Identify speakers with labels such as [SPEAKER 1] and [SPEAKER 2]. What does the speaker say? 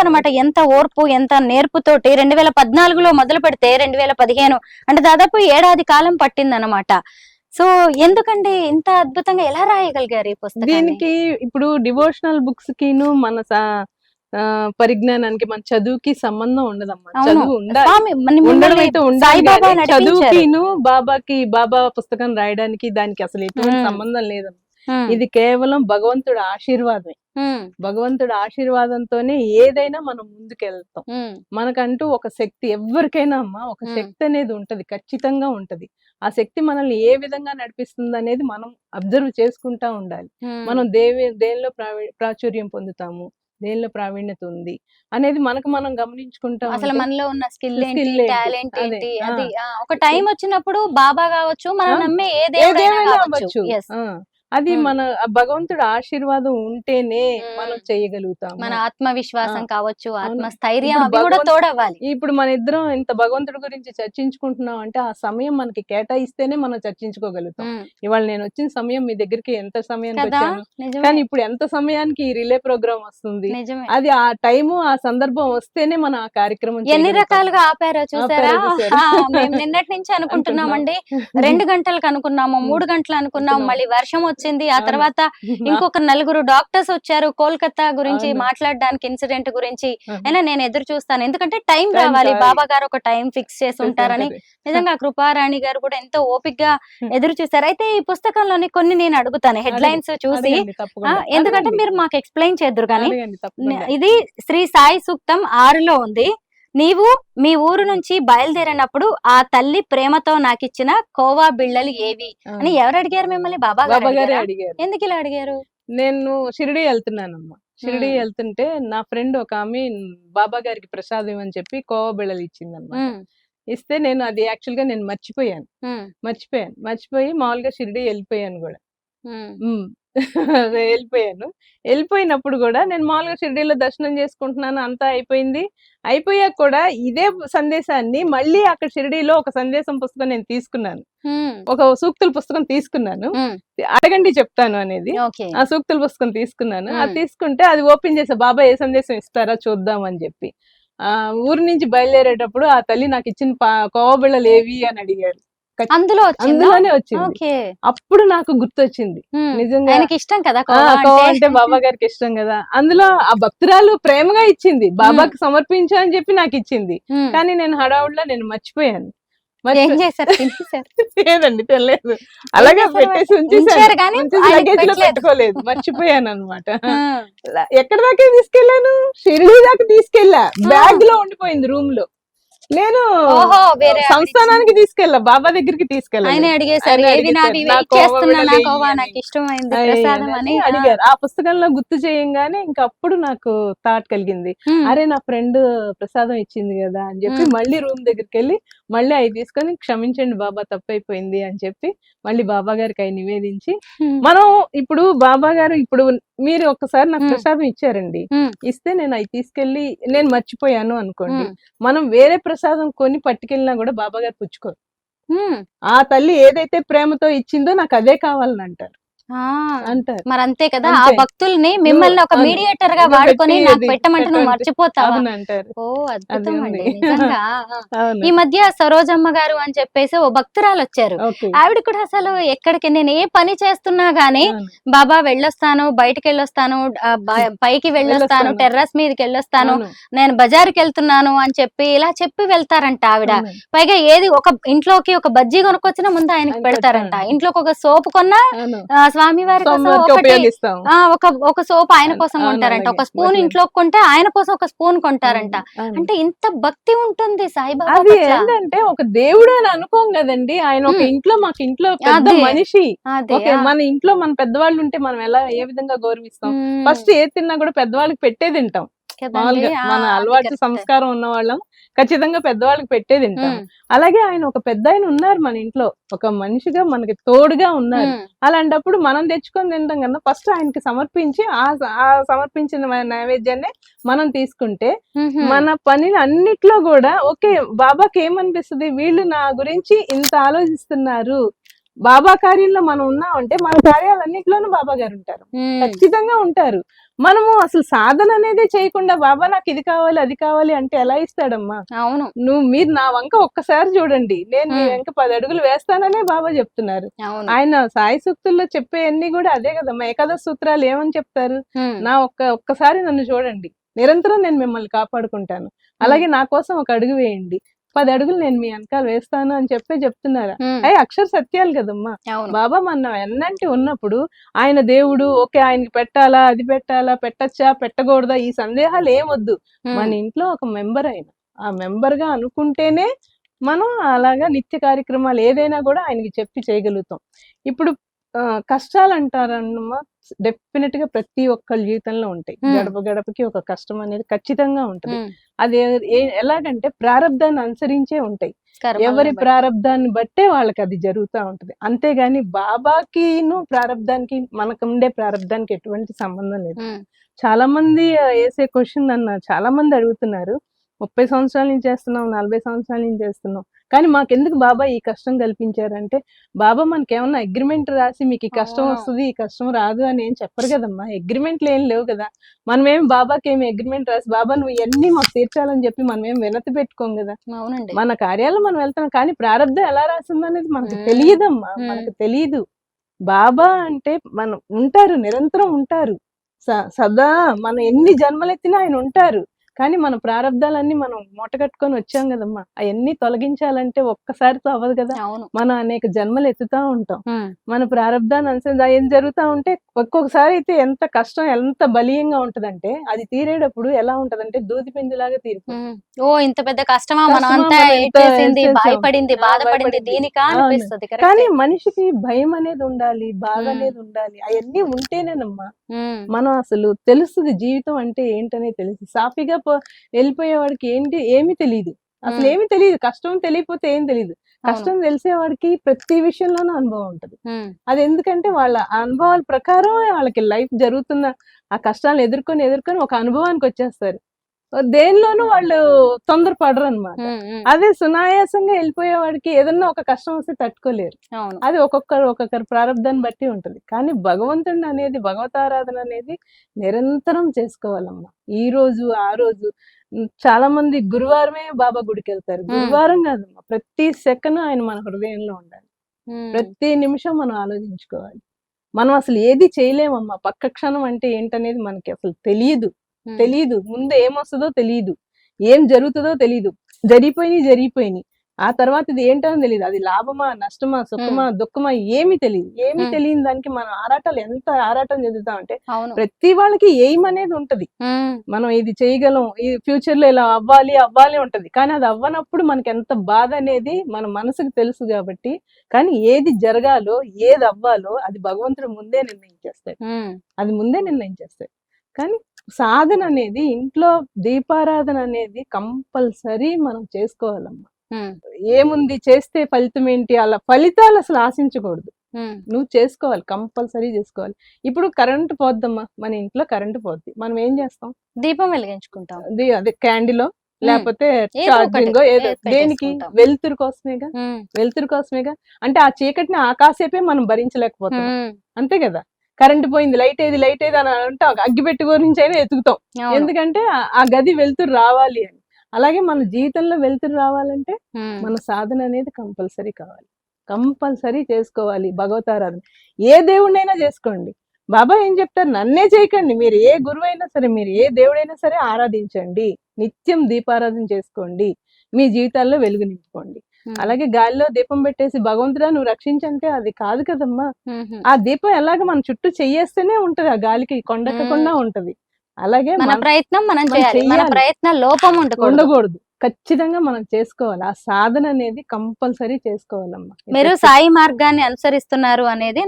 [SPEAKER 1] అనమాట ఎంత ఓర్పు ఎంత నేర్పుతోటి రెండు వేల పద్నాలుగులో మొదలు పెడితే రెండు వేల పదిహేను అంటే దాదాపు ఏడాది కాలం పట్టింది అనమాట సో ఎందుకండి ఇంత అద్భుతంగా ఎలా రాయగలిగారు ఈ పుస్తకాన్ని
[SPEAKER 2] దీనికి ఇప్పుడు డివోషనల్ బుక్స్ కిను మన పరిజ్ఞానానికి మన చదువుకి సంబంధం ఉండదమ్మా. చదువు ఉండాలి. చదువుకిను బాబాకి బాబా పుస్తకం రాయడానికి దానికి అసలు ఎటువంటి. సంబంధం లేదమ్మా ఇది కేవలం భగవంతుడి ఆశీర్వాదమే. భగవంతుడి ఆశీర్వాదంతోనే ఏదైనా మనం ముందుకెళ్తాం. మనకంటూ ఒక శక్తి ఎవరికైనా అమ్మా ఒక. శక్తి అనేది ఉంటది ఖచ్చితంగా ఉంటది. ఆ శక్తి మనల్ని ఏ విధంగా నడిపిస్తుంది అనేది మనం అబ్జర్వ్ చేసుకుంటా ఉండాలి. మనం దేవి దేనిలో ప్రావీ- ప్రాచుర్యం పొందుతాము దేనిలో ప్రావీణ్యత ఉంది అనేది మనకు మనం గమనించుకుంటా
[SPEAKER 1] అసలు మనలో ఉన్న స్కిల్ ఏంటి? టాలెంట్ ఏంటి. అది ఒక టైం వచ్చినప్పుడు బాబా కావచ్చు మనం నమ్మే ఏ దేవుడైనా
[SPEAKER 2] ఏదేమైనా
[SPEAKER 1] కావచ్చు.
[SPEAKER 2] అది. మన ఆ భగవంతుడి ఆశీర్వాదం ఉంటేనే మనం
[SPEAKER 1] మ్మ్.
[SPEAKER 2] చేయగలుగుతాము.
[SPEAKER 1] మన ఆత్మవిశ్వాసం కావచ్చు. ఆత్మస్థైర్యం కూడా తోడవ్వాలి.
[SPEAKER 2] ఇప్పుడు మన ఇద్దరం ఇంత భగవంతుడి గురించి చర్చించుకుంటున్నాం అంటే ఆ సమయం మనకి కేటాయిస్తేనే మనం చర్చించుకోగలుగుతాం. ఇవాళ నేను వచ్చిన సమయం మీ దగ్గరికి ఎంత సమయానికి వచ్చాను కానీ ఇప్పుడు ఎంత సమయానికి ఈ రిలే ప్రోగ్రామ్ వస్తుంది? అది ఆ టైము ఆ సందర్భం వస్తేనే మనం ఆ కార్యక్రమం
[SPEAKER 1] ఎన్ని
[SPEAKER 2] చేయగలుగుతాం.
[SPEAKER 1] రకాలుగా ఆపారో చూసారా? నిన్నటి నుంచి అనుకుంటున్నామండి. రెండు గంటలకు అనుకున్నాము మూడు గంటలు అనుకున్నాము
[SPEAKER 2] అనుకున్నాం.
[SPEAKER 1] మళ్ళీ వర్షం వచ్చింది ఆ. తర్వాత ఇంకొక నలుగురు డాక్టర్స్ వచ్చారు కోల్కతా గురించి. మాట్లాడడానికి ఇన్సిడెంట్ గురించి. అయినా నేను ఎదురు చూస్తాను ఎందుకంటే టైం రావాలి. బాబా గారు ఒక టైం ఫిక్స్ చేసి ఉంటారని. నిజంగా కృపారాణి గారు కూడా ఎంతో
[SPEAKER 2] ఓపిక్గా.
[SPEAKER 1] ఎదురు చూస్తారు అయితే ఈ పుస్తకంలోని కొన్ని నేను అడుగుతాను హెడ్ లైన్స్ చూసి. ఎందుకంటే. మీరు మాకు ఎక్స్ప్లెయిన్ చేద్దరు కానీ. ఇది శ్రీ సాయి సూక్తం ఆరులో ఉంది నీవు మీ ఊరు నుంచి బయలుదేరినప్పుడు ఆ తల్లి ప్రేమతో నాకిచ్చిన కోవా బిళ్ళలు ఏవి. అని ఎవరు అడిగారు మిమ్మల్ని? బాబా గారు
[SPEAKER 2] బాబా గారే
[SPEAKER 1] అడిగారా? ఎందుకు ఇలా అడిగారు?
[SPEAKER 2] నేను షిరిడి వెళ్తున్నానమ్మా. షిరిడి. వెళ్తుంటే నా ఫ్రెండ్ ఒక ఆమె బాబా గారికి ప్రసాదం అని చెప్పి కోవా బిళ్ళలు ఇచ్చింది అనమాట
[SPEAKER 1] ఉమ్,
[SPEAKER 2] ఇస్తే నేను అది యాక్చువల్గా నేను మర్చిపోయాను. మర్చిపోయాను. మర్చిపోయి మామూలుగా షిరిడి వెళ్ళిపోయాను కూడా. వెళ్ళిపోయాను. వెళ్ళిపోయినప్పుడు కూడా నేను మామూలుగా షిరిడీలో దర్శనం చేసుకుంటున్నాను అంతా అయిపోయింది. అయిపోయాక కూడా ఇదే సందేశాన్ని మళ్ళీ అక్కడ షిరిడీలో ఒక సందేశం పుస్తకం నేను తీసుకున్నాను. ఒక సూక్తుల పుస్తకం తీసుకున్నాను. అడగండి చెప్తాను అనేది. ఆ సూక్తుల పుస్తకం తీసుకున్నాను. అది. తీసుకుంటే అది ఓపెన్ చేసా బాబా ఏ సందేశం ఇస్తారా చూద్దాం అని చెప్పి. ఆ ఊరి నుంచి బయలుదేరేటప్పుడు ఆ తల్లి నాకు ఇచ్చిన పా- కోవబిళ్ళలు ఏవి అని అడిగారు.
[SPEAKER 1] అందులో
[SPEAKER 2] అందులోనే వచ్చింది. అప్పుడు నాకు గుర్తొచ్చింది. నిజంగా
[SPEAKER 1] ఆయనకి ఇష్టం కదా అంటే?
[SPEAKER 2] బాబా గారికి ఇష్టం కదా. అందులో ఆ భక్తురాలు ప్రేమగా ఇచ్చింది. బాబాకి సమర్పించు అని చెప్పి నాకు ఇచ్చింది. కానీ నేను హడావుడిలో నేను మర్చిపోయాను.
[SPEAKER 1] ఏం చేశారు?
[SPEAKER 2] లేదండి తెలియదు అలాగే పెట్టేసి
[SPEAKER 1] మరి? ఉంచారు
[SPEAKER 2] ఉంచేసాను
[SPEAKER 1] కానీ
[SPEAKER 2] ఉంచేసి
[SPEAKER 1] ఆయనకి
[SPEAKER 2] లగేజ్లో
[SPEAKER 1] పెట్టలేదు.
[SPEAKER 2] పెట్టుకోలేదు. మర్చిపోయాను అనమాట ఎక్కడ దాకా తీసుకెళ్ళాను? షిరిడి దాకా తీసుకెళ్ళా. బ్యాగ్లో ఉండిపోయింది రూమ్లో నేను సంస్థానానికి తీసుకెళ్ళా బాబా దగ్గరికి తీసుకెళ్ళా
[SPEAKER 1] ఆయన అడిగేశారు ఏది నాది? చేస్తున్నా నాకు. ఇష్టమైంది ప్రసాదం
[SPEAKER 2] అని. అడిగారు ఆ పుస్తకంలో గుర్తు చేయంగానే ఇంకా అప్పుడు నాకు థాట్ కలిగింది. అరే నా ఫ్రెండ్ ప్రసాదం ఇచ్చింది కదా అని చెప్పి. మళ్ళీ రూమ్ దగ్గరికి వెళ్ళి మళ్ళీ అవి తీసుకొని క్షమించండి బాబా తప్పైపోయింది అని చెప్పి మళ్ళీ బాబా గారికి అవి నివేదించి మనం ఇప్పుడు బాబా గారు ఇప్పుడు మీరు ఒక్కసారి నాకు. ప్రసాదం ఇచ్చారండి. ఇస్తే నేను అవి తీసుకెళ్ళి నేను మర్చిపోయాను అనుకోండి. మనం వేరే ప్రసాదం కొని పట్టుకెళ్ళినా కూడా బాబా గారు పుచ్చుకోరు ఆ తల్లి ఏదైతే ప్రేమతో ఇచ్చిందో నాకు అదే కావాలని అంటారు. అంటారు
[SPEAKER 1] మరి అంతే కదా ఆ. భక్తుల్ని మిమ్మల్ని ఒక.
[SPEAKER 2] మీడియేటర్గా
[SPEAKER 1] వాడుకొని నాకు పెట్టమంటే నువ్వు. మర్చిపోతావా ఓ అద్భుతం. అండి నిజంగా ఈ మధ్య సరోజమ్మ గారు అని చెప్పేసి ఓ భక్తురాలు వచ్చారు ఆవిడ కూడా అసలు ఎక్కడికి నేను ఏ పని చేస్తున్నా గానీ. బాబా వెళ్ళొస్తాను బయటికి వెళ్ళొస్తాను పైకి వెళ్ళొస్తాను. టెర్రస్ మీదకి వెళ్ళొస్తాను. నేను బజార్కి వెళ్తున్నాను అని చెప్పి ఇలా చెప్పి వెళ్తారంట ఆవిడ. పైగా ఏది ఒక ఇంట్లోకి ఒక బజ్జీ కొనుక్కొచ్చినా ముందు ఆయనకి
[SPEAKER 2] ఆయన
[SPEAKER 1] పెడతారంట
[SPEAKER 2] పెడతారు.
[SPEAKER 1] ఇంట్లోకి ఒక సోపు కొన్నా
[SPEAKER 2] అవును.
[SPEAKER 1] ఆ, స్వామి వారి కోసం ఒకటి ఒక ఒక సోప్ ఆయన కోసం కొంటారంట ఒక. స్పూన్. ఇంట్లో కొంటే ఆయన కోసం ఒక స్పూన్ కొంటారంట. అంటే ఇంత భక్తి ఉంటుంది సాయిబాబా
[SPEAKER 2] అది. ఏంటంటే ఒక దేవుడు అని అనుకోం కదండి ఆయన ఒక. ఇంట్లో మాకు ఇంట్లో పెద్ద. మనిషి ఓకే. మన ఇంట్లో మన పెద్దవాళ్ళు ఉంటే మనం ఎలా ఏ విధంగా గౌరవిస్తాం. ఫస్ట్ ఏది తిన్నా కూడా పెద్దవాళ్ళకి పెట్టే తింటాం మన అలవాటు. సంస్కారం ఉన్న వాళ్ళం ఖచ్చితంగా పెద్దవాళ్ళకి పెట్టే తింటాం
[SPEAKER 1] మ్మ్.
[SPEAKER 2] అలాగే ఆయన ఒక పెద్ద ఆయన ఉన్నారు మన ఇంట్లో ఒక మనిషిగా మనకి తోడుగా ఉన్నారు. అలాంటప్పుడు మనం తెచ్చుకొని తింటాం కన్నా ఫస్ట్ ఆయనకి సమర్పించి ఆ ఆ సమర్పించిన నైవేద్యాన్ని మనం తీసుకుంటే. మన పని అన్నిట్లో కూడా ఓకే బాబాకి ఏమనిపిస్తుంది వీళ్ళు నా గురించి ఇంత ఆలోచిస్తున్నారు బాబా కార్యంలో మనం ఉన్నామంటే మన కార్యాలన్నింటిలోనూ బాబా గారు ఉంటారు. ఖచ్చితంగా ఉంటారు. మనము అసలు సాధన అనేది చేయకుండా బాబా నాకు ఇది కావాలి అది కావాలి అంటే ఎలా ఇస్తాడమ్మా?
[SPEAKER 1] అవును.
[SPEAKER 2] నువ్వు మీరు నా వంక ఒక్కసారి చూడండి. నేను మీ. వెంక పది అడుగులు వేస్తాననే బాబా చెప్తున్నారు. ఆయన సాయి సూక్తుల్లో చెప్పే అన్ని కూడా అదే కదమ్మా. ఏకాదశ సూత్రాలు ఏమని చెప్తారు? నా ఒక్క ఒక్కసారి నన్ను చూడండి. నిరంతరం నేను మిమ్మల్ని కాపాడుకుంటాను. అలాగే నా కోసం ఒక అడుగు వేయండి. పది అడుగులు నేను మీ వెనకాల వేస్తాను అని చెప్పే చెప్తున్నారా? అయ్యి అక్షర సత్యాలు కదమ్మా. బాబా మన ఎన్నంటి ఉన్నప్పుడు ఆయన దేవుడు ఓకే ఆయనకి పెట్టాలా అది పెట్టాలా పెట్టచ్చా పెట్టకూడదా ఈ సందేహాలు ఏమొద్దు. మన ఇంట్లో ఒక మెంబర్ ఆయన ఆ మెంబర్గా అనుకుంటేనే మనం అలాగా నిత్య కార్యక్రమాలు ఏదైనా కూడా ఆయనకి చెప్పి చేయగలుగుతాం. ఇప్పుడు కష్టాలు అంటారన్నమా డెఫినెట్గా ప్రతి ఒక్కళ్ళ జీవితంలో ఉంటాయి. గడప గడపకి ఒక కష్టం అనేది ఖచ్చితంగా ఉంటుంది. అది ఎలాగంటే ప్రారంధాన్ని అనుసరించే ఉంటాయి. ఎవరి. ప్రారంధాన్ని బట్టే వాళ్ళకి అది జరుగుతూ ఉంటది. అంతేగాని బాబాకిను ప్రారంధానికి మనకు ఉండే ప్రారంధానికి ఎటువంటి సంబంధం లేదు. చాలా మంది వేసే క్వశ్చన్ నన్ను చాలా మంది అడుగుతున్నారు. ముప్పై సంవత్సరాల నుంచి చేస్తున్నాం నలభై సంవత్సరాల నుంచి చేస్తున్నాం. కానీ మాకెందుకు బాబా ఈ కష్టం కల్పించారంటే బాబా మనకి ఏమన్నా అగ్రిమెంట్ రాసి మీకు ఈ కష్టం. వస్తుంది ఈ కష్టం రాదు అని ఏం చెప్పరు కదమ్మా. అగ్రిమెంట్లు ఏం లేవు కదా. మనమేం బాబాకి ఏమి అగ్రిమెంట్ రాసి బాబా నువ్వు ఇవన్నీ మాకు తీర్చాలని చెప్పి మనం ఏం వినతి పెట్టుకోం కదా.
[SPEAKER 1] అవునండి.
[SPEAKER 2] మన కార్యాలు మనం వెళ్తాం కానీ ప్రారంభం ఎలా రాసింది అనేది మనకు
[SPEAKER 1] మ్మ్.
[SPEAKER 2] తెలియదమ్మా.
[SPEAKER 1] మ్మ్.
[SPEAKER 2] మనకు తెలియదు బాబా అంటే మనం ఉంటారు నిరంతరం ఉంటారు. స- సదా మనం ఎన్ని జన్మలెత్తినా ఆయన ఉంటారు. కానీ మన ప్రారంధాలన్నీ మనం మూట కట్టుకొని వచ్చాం కదమ్మా. అవన్నీ తొలగించాలంటే ఒక్కసారితో అవ్వదు కదా. మనం అనేక జన్మలు ఎత్తుతా ఉంటాం. మన ప్రారంధాన్ని అనుసరించి ఏం జరుగుతా ఉంటే ఒక్కొక్కసారి అయితే ఎంత కష్టం ఎంత బలీయంగా ఉంటదంటే అది తీరేటప్పుడు ఎలా ఉంటదంటే దూది పిండిలాగా తీరిపోతుంది
[SPEAKER 1] ఉమ్. ఓ ఇంత పెద్ద కష్టమా. భయపడింది బాధపడింది. దీనికా
[SPEAKER 2] కానీ మనిషికి భయం అనేది ఉండాలి బాధ. అనేది ఉండాలి అవన్నీ ఉంటేనేనమ్మా మనం అసలు తెలుస్తుంది జీవితం అంటే ఏంటనే తెలుసు సాఫీగా పో- వెళ్ళిపోయేవాడికి ఏంటి ఏమీ తెలియదు అసలు. ఏమీ తెలియదు కష్టం తెలియకపోతే ఏం తెలియదు కష్టం తెలిసేవాడికి ప్రతి విషయంలోనూ అనుభవం ఉంటది. అది ఎందుకంటే వాళ్ళ అనుభవాల ప్రకారం వాళ్ళకి లైఫ్ జరుగుతున్న ఆ కష్టాలను ఎదుర్కొని ఎదుర్కొని ఒక అనుభవానికి వచ్చేస్తారు. దేనిలోనూ వాళ్ళు తొందరపడరు అనమాట అదే సునాయాసంగా వెళ్ళిపోయేవాడికి ఏదన్నా ఒక కష్టం వస్తే తట్టుకోలేరు. అది ఒక్కొక్కరు ఒక్కొక్కరు ప్రారంధాన్ని బట్టి ఉంటది. కానీ భగవంతుడిని అనేది భగవతారాధన అనేది నిరంతరం చేసుకోవాలమ్మా. ఈ రోజు ఆ రోజు. చాలా మంది గురువారమే బాబా గుడికి వెళ్తారు గురువారం కాదమ్మా. ప్రతి సెకండ్ ఆయన మన హృదయంలో ఉండాలి. ప్రతి నిమిషం మనం ఆలోచించుకోవాలి. మనం అసలు ఏది చేయలేమమ్మా. పక్క క్షణం అంటే ఏంటనేది మనకి అసలు తెలియదు. తెలియదు ముందు ఏమొస్తుందో తెలియదు ఏం జరుగుతుందో తెలియదు జరిగిపోయినాయి జరిగిపోయినాయి ఆ తర్వాత ఇది ఏంటో తెలియదు అది లాభమా నష్టమా సుఖమా దుఃఖమా ఏమీ తెలియదు ఏమీ. తెలియని దానికి మనం ఆరాటాలు ఎంత ఆరాటం చెందుతాం అంటే
[SPEAKER 1] అవును.
[SPEAKER 2] ప్రతి వాళ్ళకి ఎయిమ్ అనేది ఉంటది. మనం ఇది చేయగలం ఈ ఫ్యూచర్లో ఇలా అవ్వాలి అవ్వాలి ఉంటది. కానీ అది అవ్వనప్పుడు మనకి ఎంత బాధ అనేది మన మనసుకు తెలుసు కాబట్టి కానీ ఏది జరగాలో ఏది అవ్వాలో అది భగవంతుడు ముందే నిర్ణయించేస్తాడు.
[SPEAKER 1] ఉమ్,
[SPEAKER 2] అది ముందే నిర్ణయించేస్తాడు. కానీ సాధన అనేది ఇంట్లో దీపారాధన అనేది కంపల్సరీ మనం చేసుకోవాలమ్మా. ఏముంది చేస్తే ఫలితం ఏంటి? అలా ఫలితాలు అసలు ఆశించకూడదు. నువ్వు చేసుకోవాలి కంపల్సరీ చేసుకోవాలి. ఇప్పుడు కరెంట్ పోద్దమ్మా మన ఇంట్లో కరెంట్ పోద్ది. మనం ఏం చేస్తాం?
[SPEAKER 1] దీపం వెలిగించుకుంటాం.
[SPEAKER 2] అది క్యాండిలో లేకపోతే
[SPEAKER 1] ఏదో
[SPEAKER 2] దేనికి. వెలుతురు కోసమేగా? వెలుతురు కోసమేగా? అంటే ఆ చీకటిని ఆకాసేపే మనం భరించలేకపోతాం అంతే కదా? కరెంట్ పోయింది లైట్ ఏది లైట్ ఏది అని అంటే అగ్గిపెట్టి గురించి అయినా ఎతుకుతాం. ఎందుకంటే ఆ- గది వెలుతురు రావాలి అని. అలాగే మన జీవితంలో వెలుతురు రావాలంటే మన సాధన అనేది కంపల్సరీ కావాలి. కంపల్సరీ చేసుకోవాలి భగవతారాధన. ఏ దేవుడినైనా చేసుకోండి. బాబా ఏం చెప్తారు? నన్నే చేయకండి. మీరు ఏ గురువు అయినా సరే మీరు ఏ దేవుడైనా సరే ఆరాధించండి. నిత్యం దీపారాధన చేసుకోండి. మీ జీవితాల్లో వెలుగు నింపుకోండి. అలాగే గాలిలో దీపం పెట్టేసి భగవంతుడా నువ్వు రక్షించంటే అది కాదు కదమ్మా. ఆ దీపం ఎలాగ మన చుట్టూ చెయ్యేస్తేనే ఉంటది ఆ గాలికి కొండెక్కకుండా ఉంటది. అలాగే
[SPEAKER 1] మన ప్రయత్నం మనం చేయాలి మన. ప్రయత్న లోపం ఉండకూడదు.
[SPEAKER 2] ఖచ్చితంగా మనం చేసుకోవాలి. ఆ సాధన అనేది కంపల్సరీ చేసుకోవాలమ్మా.
[SPEAKER 1] మీరు సాయి మార్గాన్ని అనుసరిస్తున్నారు అనేది